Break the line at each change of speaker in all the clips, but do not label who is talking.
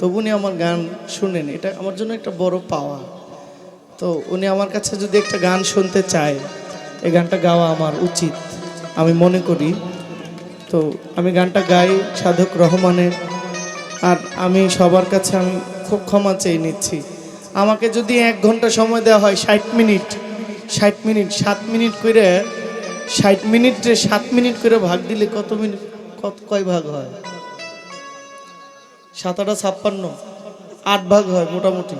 তবু উনি আমার গান শুনেন, এটা আমার জন্য একটা বড় পাওয়া। তো উনি আমার কাছে যদি একটা গান শুনতে চায়, এই গানটা গাওয়া আমার উচিত, আমি মনে করি। তো আমি গানটা গাই সাধক রহমানের, আর আমি সবার কাছে আমি খুব ক্ষমা চেয়ে নিচ্ছি। আমাকে যদি এক ঘণ্টা সময় দেওয়া হয়, ষাট মিনিট ষাট মিনিট, সাত মিনিট করে, ষাট মিনিটে সাত মিনিট করে ভাগ দিলে কত মিনিট, কত, কয় ভাগ হয়? সাত আটা ছাপ্পান্ন, আট ভাগ হয় মোটামুটি।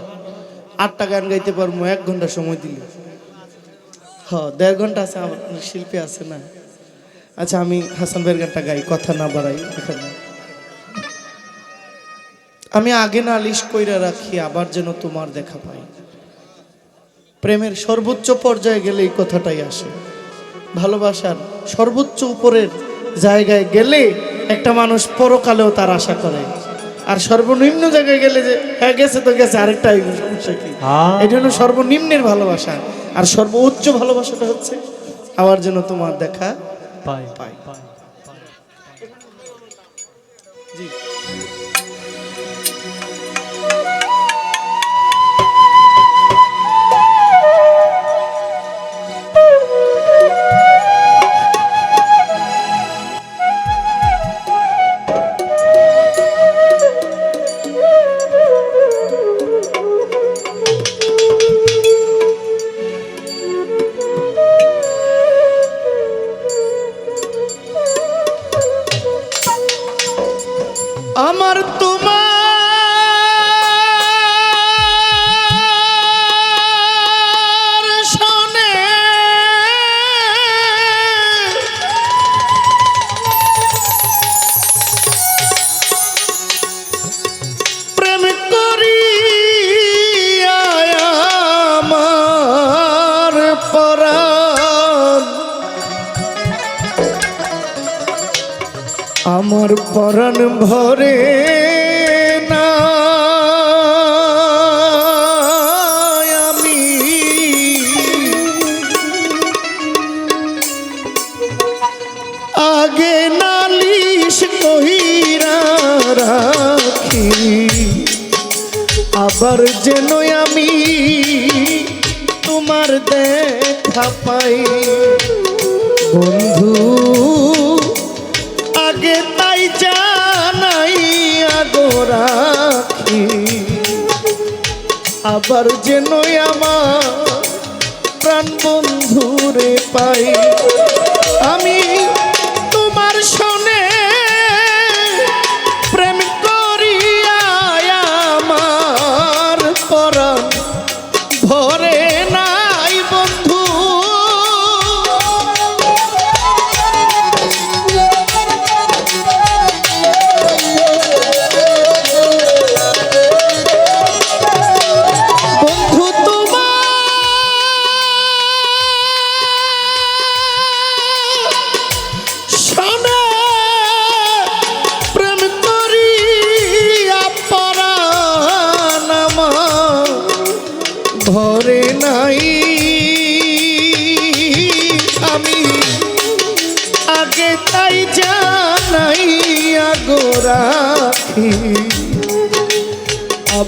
আটটা গান গাইতে পারব, এক ঘণ্টা সময় দিলে। হ দেড় ঘণ্টা আছে, আমার শিল্পী আছে না। আচ্ছা আমি হাসান ভাইয়ের গানটা গাই, কথা না বাড়াই এখানে। আমি আগে না লিস্ট কইরা রাখি, আবার যেন তোমার দেখা পাই। প্রেমের সর্বোচ্চ পর্যায়ে গেলে এই কথাটাই আসে। ভালোবাসার সর্বোচ্চ উপরের জায়গায় গেলে একটা মানুষ পরকালেও তার আশা করে। আর সর্বনিম্ন জায়গায় গেলে যে হ্যাঁ গেছে তো গেছে আরেকটা আইব, সমস্যা কি? এই জন্য সর্বনিম্নের ভালোবাসা। আর সর্বোচ্চ ভালোবাসাটা হচ্ছে আবার যেন তোমার দেখা
পাই।
পাই। আমার পরাণ ভরে না। আমি আগে নালিশ আবার যেন আমি তোমার দেখা পাই। বন্ধু, আগে আগোরাখি আবার যেন আমার প্রাণ বন্ধুরে পাই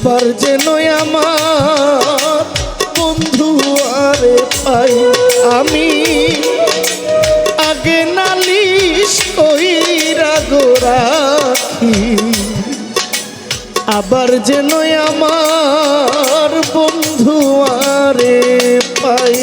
আবার যেন আমার বন্ধু আরে পাই আমি আগে নালিশ কইরা গোরাখি আবার যেন আমার বন্ধু আরে পাই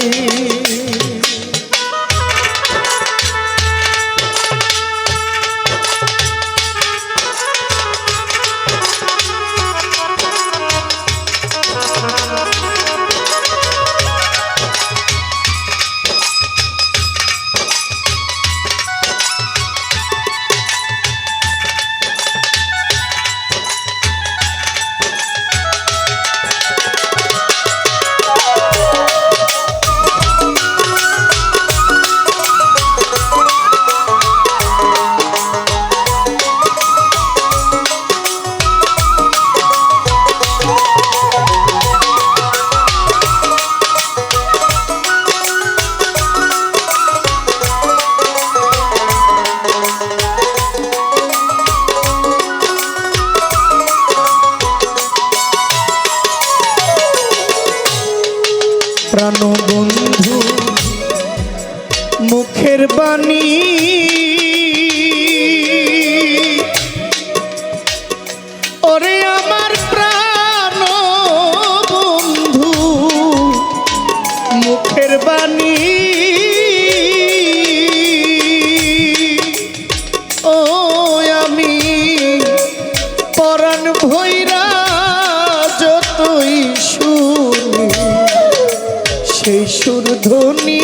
সুর ধ্বনি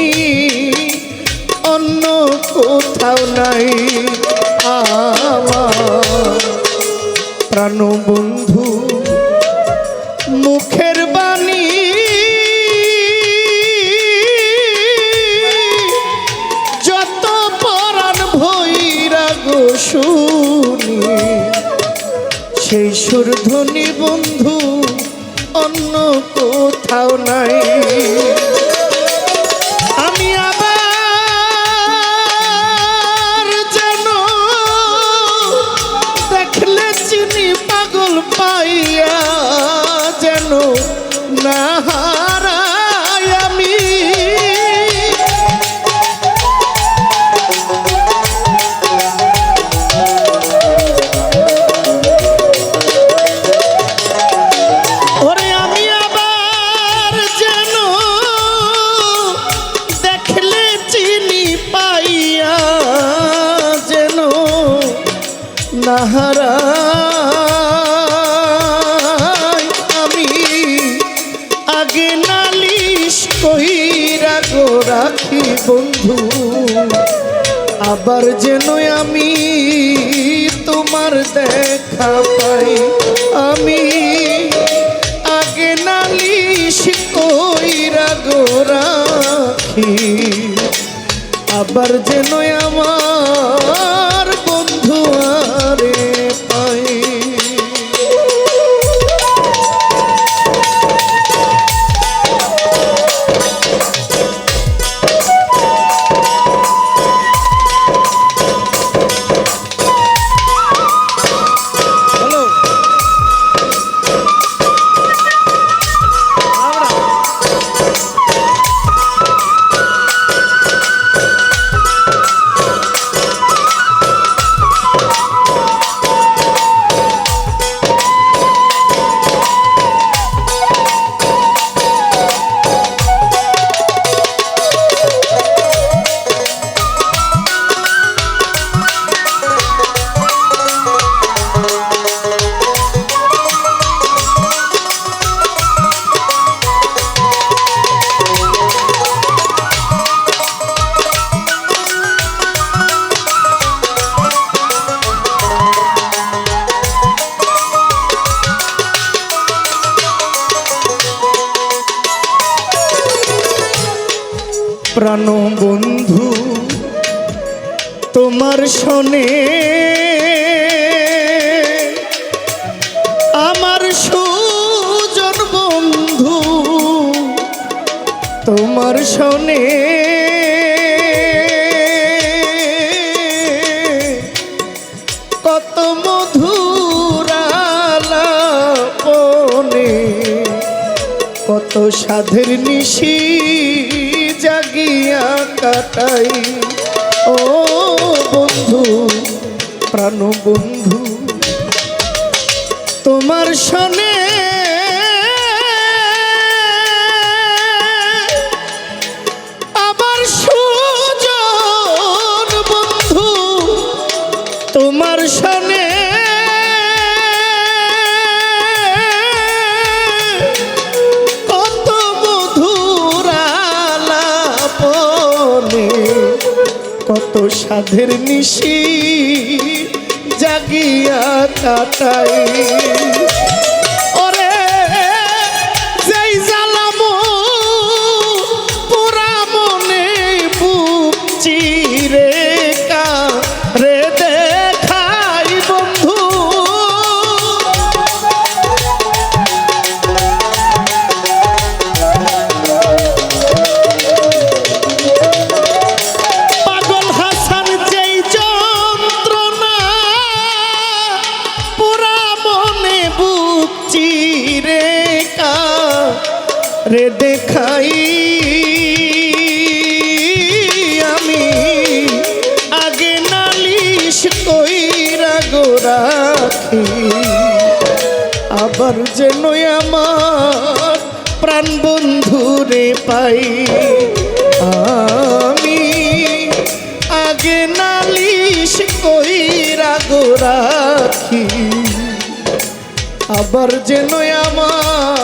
অন্য কোথাও নাই। আমার প্রাণবন্ধু মুখের বাণী। যত পরাণ ভৈরা গো শুনি, সেই সুর ধ্বনি বন্ধু অন্য কোথাও নাই। পাইয়া আবার যেন আমি তোমার দেখা পাই। আমি আগে নালি কইরা গোরা আবার যেন আমার শোনে। আমার সুজন বন্ধু তোমার শোনে। কত মধুরালাপনে কত সাধের নিশি জাগিয়া কাটাই। ও বন্ধু প্রাণ বন্ধু তোমার শোনে সাধের নিশি জাগিয়া কাটাই আবার যেন আমার প্রাণ বন্ধুরে পাই। আমি আগে নালিশ কইরা রাগো রাখি। আবার যেন আমার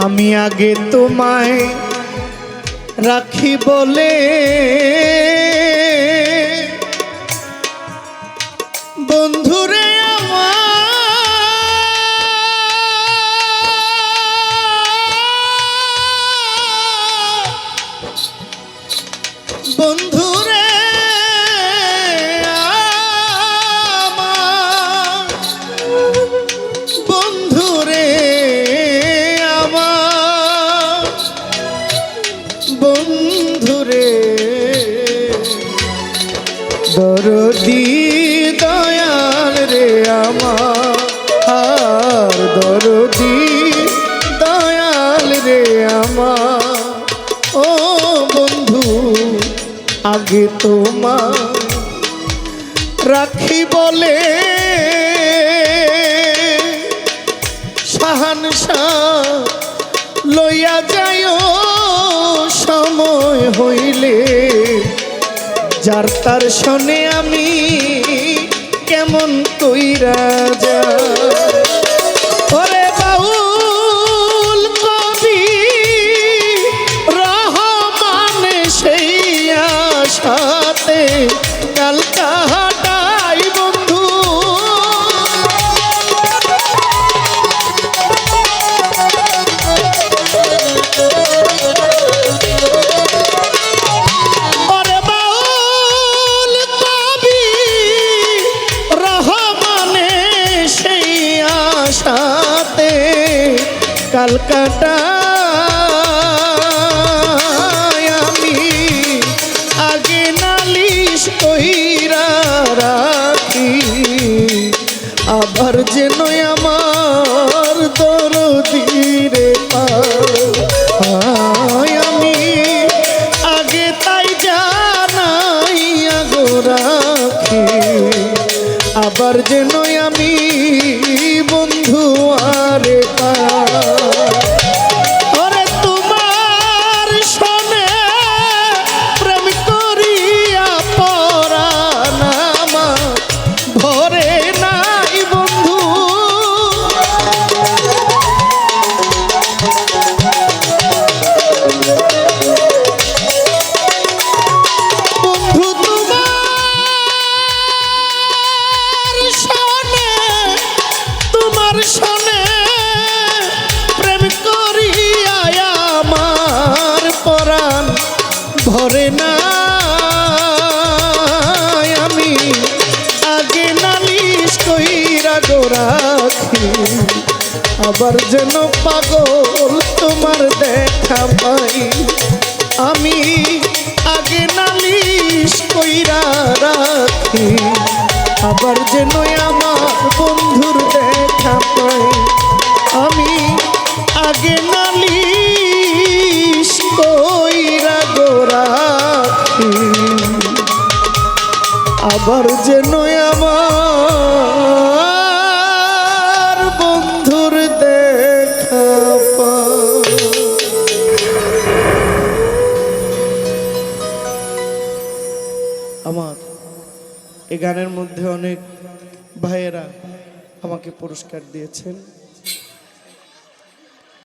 আমি আগে তোমায় রাখি বলে তোমার রাখি বলে শাহানশাহ লইয়া যায় সময় হইলে যার তার শনে আমি কেমন কইরা যা কালকাটা আমি আগে নালিশ কইরা রাখি, আবার যেন আমার দরদিরে পায় আমি আগে তাই জানাই আগো রাখি, আবার যেন ভরে না আমি। আগে নালিশ কইরা গো রাখি। আবার যেন পাগল তোমার দেখা পাই। আমি আগে নালিশ কইরা রাখি। আবার যেন আমার বন্ধুর দেখা পাই। আমি আগে নালিশ কইরা যে আমার বন্ধুর দেখা আমার এ গানের মধ্যে অনেক ভাইয়েরা আমাকে পুরস্কার দিয়েছেন।